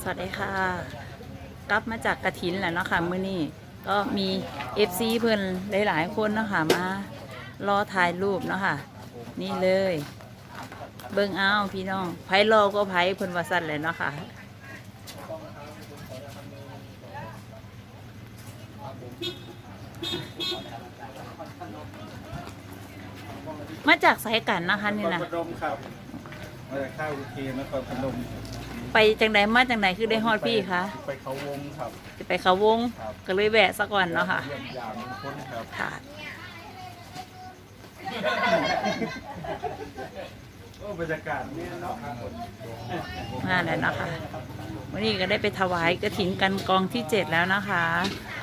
สวัสดีค่ะ กลับมาจากกระถินแหละเนาะค่ะมื้อนี้ก็มี FC เพื่อนหลาย ๆ คนเนาะค่ะมารอถ่ายรูปเนาะค่ะนี่เลย เบิ่งเอาพี่น้องไผ่รอก็ไผเพิ่นว่าสั่นเลยเนาะค่ะมาจากสายกันนะคะนี่นะ พนมครับ มาจากข้าวอุเคนครพนมไปจังใดมาจังใดคือได้ฮอดพี่คะไปเขาวงครับ จะไปเขาวงครับ ก็เลยแวะสักวันเนาะค่ะ เยี่ยมยามคนครับ ค่ะ โอ้บรรยากาศนี่เนาะมาแล้วนะคะ วันนี้ก็ได้ไปถวายกระถินกันกองที่เจ็ดแล้วนะคะ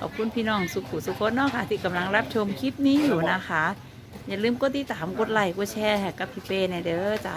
ขอบคุณพี่น้องสุขุสุขนเนาะค่ะ ที่กำลังรับชมคลิปนี้อยู่นะคะ อย่าลืมกดติดตามกดไลค์กดแชร์ให้กับพี่เป้ในเด้อจ้ะ